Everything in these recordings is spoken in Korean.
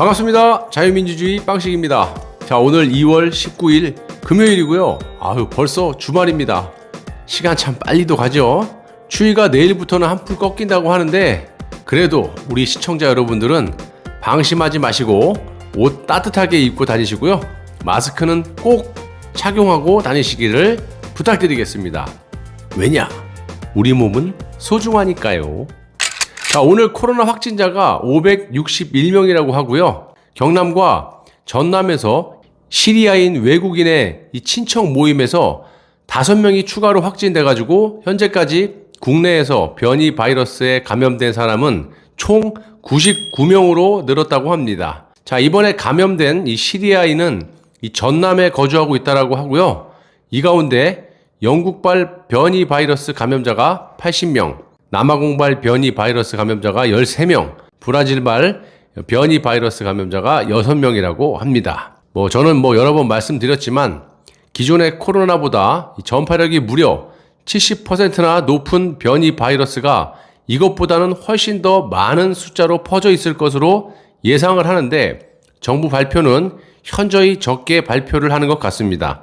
반갑습니다. 자유민주주의 빵식입니다. 자, 오늘 2월 19일 금요일이고요. 아유, 벌써 주말입니다. 시간 참 빨리도 가죠. 추위가 내일부터는 한풀 꺾인다고 하는데 그래도 우리 시청자 여러분들은 방심하지 마시고 옷 따뜻하게 입고 다니시고요. 마스크는 꼭 착용하고 다니시기를 부탁드리겠습니다. 왜냐? 우리 몸은 소중하니까요. 자, 오늘 코로나 확진자가 561명이라고 하고요. 경남과 전남에서 시리아인 외국인의 이 친척 모임에서 5명이 추가로 확진돼 가지고 현재까지 국내에서 변이 바이러스에 감염된 사람은 총 99명으로 늘었다고 합니다. 자, 이번에 감염된 이 시리아인은 이 전남에 거주하고 있다라고 하고요. 이 가운데 영국발 변이 바이러스 감염자가 80명, 남아공발 변이 바이러스 감염자가 13명, 브라질발 변이 바이러스 감염자가 6명이라고 합니다. 뭐 저는 뭐 여러 번 말씀드렸지만 기존의 코로나보다 이 전파력이 무려 70%나 높은 변이 바이러스가 이것보다는 훨씬 더 많은 숫자로 퍼져 있을 것으로 예상을 하는데 정부 발표는 현저히 적게 발표를 하는 것 같습니다.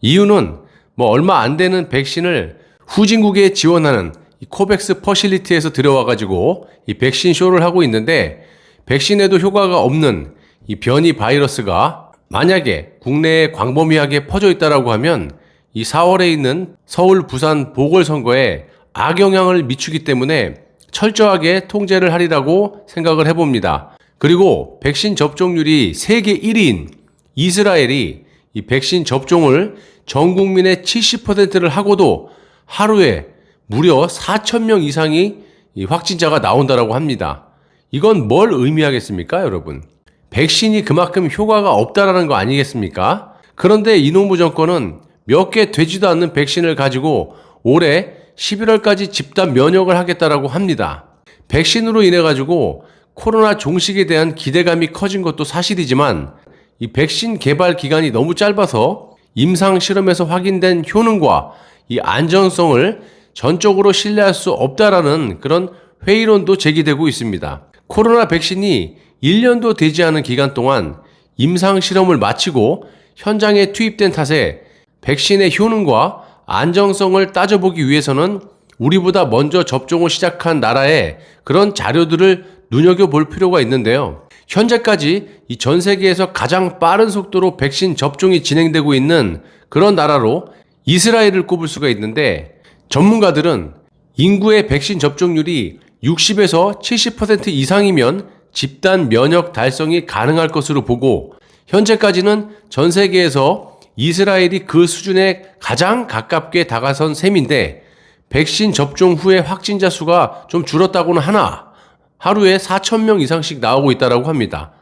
이유는 뭐 얼마 안 되는 백신을 후진국에 지원하는 이 코백스 퍼실리티에서 들여와가지고 이 백신 쇼를 하고 있는데 백신에도 효과가 없는 이 변이 바이러스가 만약에 국내에 광범위하게 퍼져 있다라고 하면 이 4월에 있는 서울, 부산 보궐선거에 악영향을 미치기 때문에 철저하게 통제를 하리라고 생각을 해봅니다. 그리고 백신 접종률이 세계 1위인 이스라엘이 이 백신 접종을 전 국민의 70%를 하고도 하루에 무려 4,000명 이상이 이 확진자가 나온다라고 합니다. 이건 뭘 의미하겠습니까, 여러분? 백신이 그만큼 효과가 없다라는 거 아니겠습니까? 그런데 이노무 정권은 몇 개 되지도 않는 백신을 가지고 올해 11월까지 집단 면역을 하겠다라고 합니다. 백신으로 인해 가지고 코로나 종식에 대한 기대감이 커진 것도 사실이지만 이 백신 개발 기간이 너무 짧아서 임상 실험에서 확인된 효능과 이 안전성을 전적으로 신뢰할 수 없다라는 그런 회의론도 제기되고 있습니다. 코로나 백신이 1년도 되지 않은 기간 동안 임상 실험을 마치고 현장에 투입된 탓에 백신의 효능과 안정성을 따져보기 위해서는 우리보다 먼저 접종을 시작한 나라의 그런 자료들을 눈여겨볼 필요가 있는데요. 현재까지 이 전 세계에서 가장 빠른 속도로 백신 접종이 진행되고 있는 그런 나라로 이스라엘을 꼽을 수가 있는데 전문가들은 인구의 백신 접종률이 60에서 70% 이상이면 집단 면역 달성이 가능할 것으로 보고 현재까지는 전 세계에서 이스라엘이 그 수준에 가장 가깝게 다가선 셈인데 백신 접종 후에 확진자 수가 좀 줄었다고는 하나 하루에 4,000명 이상씩 나오고 있다라고 합니다.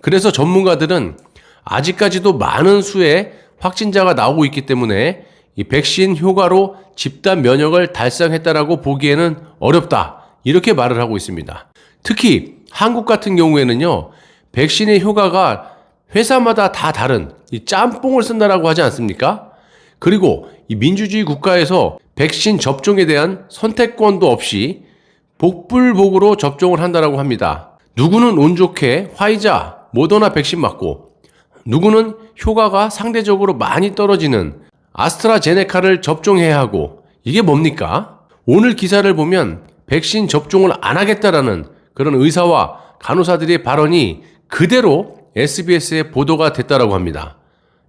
그래서 전문가들은 아직까지도 많은 수의 확진자가 나오고 있기 때문에 이 백신 효과로 집단 면역을 달성했다라고 보기에는 어렵다. 이렇게 말을 하고 있습니다. 특히 한국 같은 경우에는요. 백신의 효과가 회사마다 다 다른 이 짬뽕을 쓴다라고 하지 않습니까? 그리고 이 민주주의 국가에서 백신 접종에 대한 선택권도 없이 복불복으로 접종을 한다라고 합니다. 누구는 운 좋게 화이자, 모더나 백신 맞고 누구는 효과가 상대적으로 많이 떨어지는 아스트라제네카를 접종해야 하고 이게 뭡니까? 오늘 기사를 보면 백신 접종을 안 하겠다라는 그런 의사와 간호사들의 발언이 그대로 SBS에 보도가 됐다라고 합니다.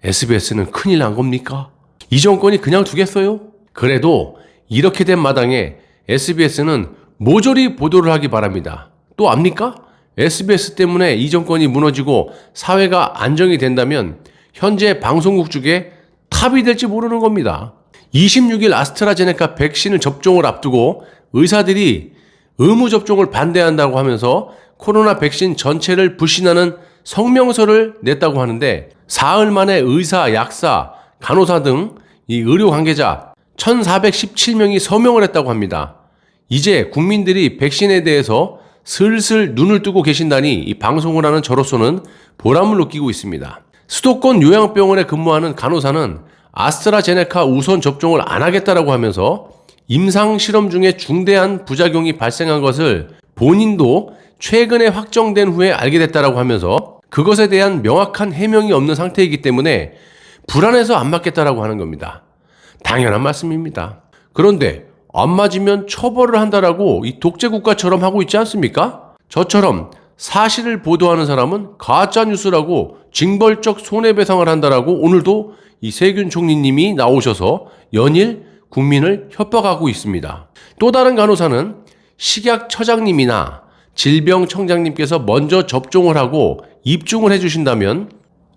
SBS는 큰일 난 겁니까? 이 정권이 그냥 두겠어요? 그래도 이렇게 된 마당에 SBS는 모조리 보도를 하기 바랍니다. 또 압니까? SBS 때문에 이 정권이 무너지고 사회가 안정이 된다면 현재 방송국 중에 탑이 될지 모르는 겁니다. 26일 아스트라제네카 백신을 접종을 앞두고 의사들이 의무 접종을 반대한다고 하면서 코로나 백신 전체를 불신하는 성명서를 냈다고 하는데 사흘 만에 의사, 약사, 간호사 등 이 의료 관계자 1417명이 서명을 했다고 합니다. 이제 국민들이 백신에 대해서 슬슬 눈을 뜨고 계신다니 이 방송을 하는 저로서는 보람을 느끼고 있습니다. 수도권 요양병원에 근무하는 간호사는 아스트라제네카 우선 접종을 안 하겠다라고 하면서 임상 실험 중에 중대한 부작용이 발생한 것을 본인도 최근에 확정된 후에 알게 됐다라고 하면서 그것에 대한 명확한 해명이 없는 상태이기 때문에 불안해서 안 맞겠다라고 하는 겁니다. 당연한 말씀입니다. 그런데 안 맞으면 처벌을 한다라고 이 독재 국가처럼 하고 있지 않습니까? 저처럼 사실을 보도하는 사람은 가짜 뉴스라고 징벌적 손해배상을 한다라고 오늘도 이 세균 총리님이 나오셔서 연일 국민을 협박하고 있습니다. 또 다른 간호사는 식약 처장님이나 질병청장님께서 먼저 접종을 하고 입증을 해주신다면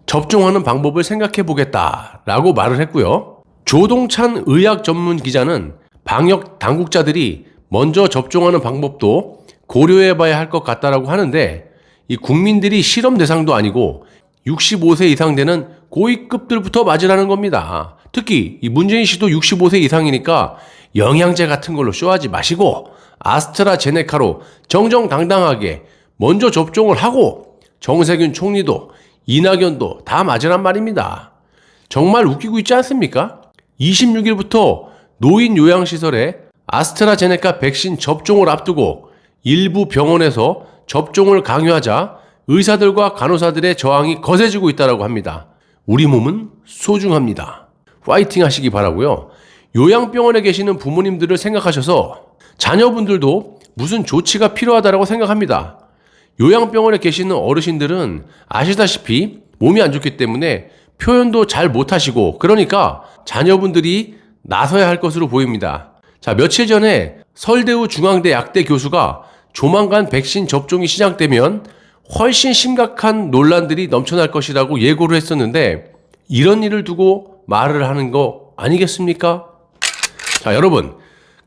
접종하는 방법을 생각해 보겠다라고 말을 했고요. 조동찬 의학 전문 기자는 방역 당국자들이 먼저 접종하는 방법도 고려해 봐야 할 것 같다라고 하는데 이 국민들이 실험 대상도 아니고 65세 이상 되는 고위급들부터 맞으라는 겁니다. 특히 이 문재인 씨도 65세 이상이니까 영양제 같은 걸로 쇼하지 마시고 아스트라제네카로 정정당당하게 먼저 접종을 하고 정세균 총리도 이낙연도 다 맞으란 말입니다. 정말 웃기고 있지 않습니까? 26일부터 노인 요양시설에 아스트라제네카 백신 접종을 앞두고 일부 병원에서 접종을 강요하자 의사들과 간호사들의 저항이 거세지고 있다고 합니다. 우리 몸은 소중합니다. 파이팅 하시기 바라고요. 요양병원에 계시는 부모님들을 생각하셔서 자녀분들도 무슨 조치가 필요하다고 생각합니다. 요양병원에 계시는 어르신들은 아시다시피 몸이 안 좋기 때문에 표현도 잘 못하시고 그러니까 자녀분들이 나서야 할 것으로 보입니다. 자, 며칠 전에 설대우 중앙대 약대 교수가 조만간 백신 접종이 시작되면 훨씬 심각한 논란들이 넘쳐날 것이라고 예고를 했었는데 이런 일을 두고 말을 하는 거 아니겠습니까? 자, 여러분.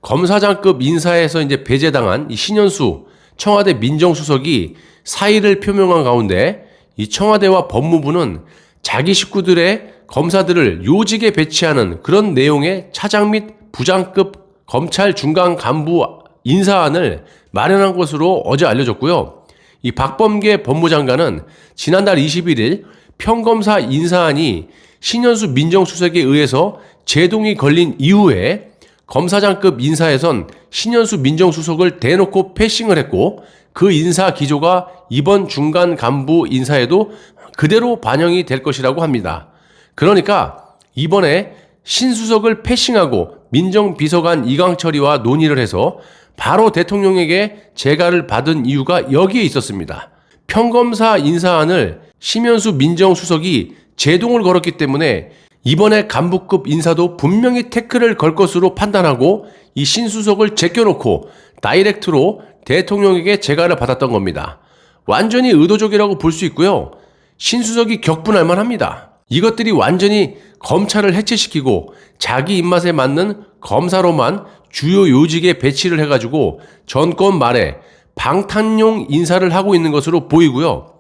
검사장급 인사에서 이제 배제당한 이 신현수 청와대 민정수석이 사의를 표명한 가운데 이 청와대와 법무부는 자기 식구들의 검사들을 요직에 배치하는 그런 내용의 차장 및 부장급 검찰 중간 간부 인사안을 마련한 것으로 어제 알려졌고요. 이 박범계 법무장관은 지난달 21일 평검사 인사안이 신현수 민정수석에 의해서 제동이 걸린 이후에 검사장급 인사에선 신현수 민정수석을 대놓고 패싱을 했고 그 인사 기조가 이번 중간 간부 인사에도 그대로 반영이 될 것이라고 합니다. 그러니까 이번에 신수석을 패싱하고 민정비서관 이강철이와 논의를 해서 바로 대통령에게 재가를 받은 이유가 여기에 있었습니다. 평검사 인사안을 심현수 민정수석이 제동을 걸었기 때문에 이번에 간부급 인사도 분명히 태클을 걸 것으로 판단하고 이 신수석을 제껴놓고 다이렉트로 대통령에게 재가를 받았던 겁니다. 완전히 의도적이라고 볼 수 있고요. 신수석이 격분할 만합니다. 이것들이 완전히 검찰을 해체시키고 자기 입맛에 맞는 검사로만 주요 요직에 배치를 해가지고 전권 말에 방탄용 인사를 하고 있는 것으로 보이고요.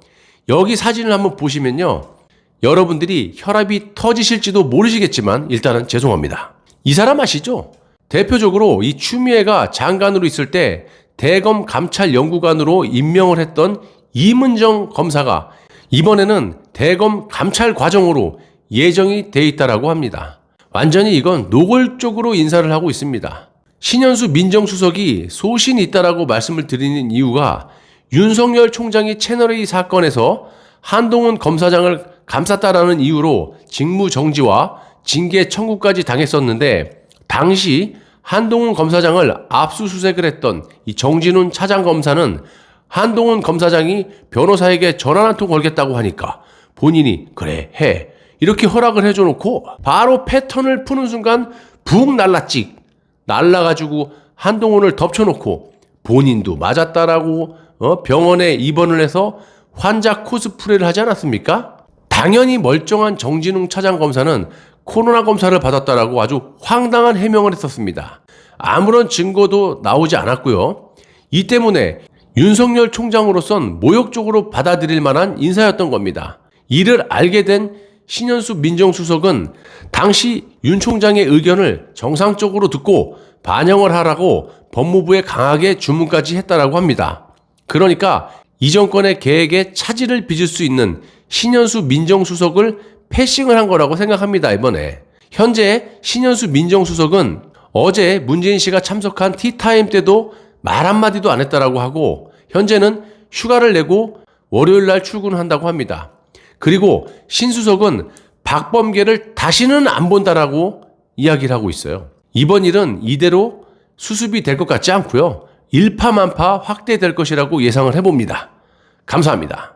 여기 사진을 한번 보시면요. 여러분들이 혈압이 터지실지도 모르시겠지만 일단은 죄송합니다. 이 사람 아시죠? 대표적으로 이 추미애가 장관으로 있을 때 대검 감찰 연구관으로 임명을 했던 이문정 검사가 이번에는 대검 감찰 과정으로 예정이 돼 있다라고 합니다. 완전히 이건 노골적으로 인사를 하고 있습니다. 신현수 민정수석이 소신이 있다라고 말씀을 드리는 이유가 윤석열 총장이 채널A 사건에서 한동훈 검사장을 감쌌다라는 이유로 직무 정지와 징계 청구까지 당했었는데 당시 한동훈 검사장을 압수수색을 했던 이 정진훈 차장 검사는 한동훈 검사장이 변호사에게 전화 한 통 걸겠다고 하니까 본인이 그래 해 이렇게 허락을 해줘놓고 바로 패턴을 푸는 순간 붕 날랐지 날라가지고 한동훈을 덮쳐놓고 본인도 맞았다라고 어? 병원에 입원을 해서 환자 코스프레를 하지 않았습니까? 당연히 멀쩡한 정진웅 차장 검사는 코로나 검사를 받았다라고 아주 황당한 해명을 했었습니다. 아무런 증거도 나오지 않았고요. 이 때문에 윤석열 총장으로선 모욕적으로 받아들일 만한 인사였던 겁니다. 이를 알게 된 신현수 민정수석은 당시 윤 총장의 의견을 정상적으로 듣고 반영을 하라고 법무부에 강하게 주문까지 했다라고 합니다. 그러니까 이 정권의 계획에 차질을 빚을 수 있는 신현수 민정수석을 패싱을 한 거라고 생각합니다, 이번에. 현재 신현수 민정수석은 어제 문재인 씨가 참석한 티타임 때도 말 한마디도 안 했다라고 하고 현재는 휴가를 내고 월요일 날 출근한다고 합니다. 그리고 신수석은 박범계를 다시는 안 본다라고 이야기를 하고 있어요. 이번 일은 이대로 수습이 될 것 같지 않고요. 일파만파 확대될 것이라고 예상을 해봅니다. 감사합니다.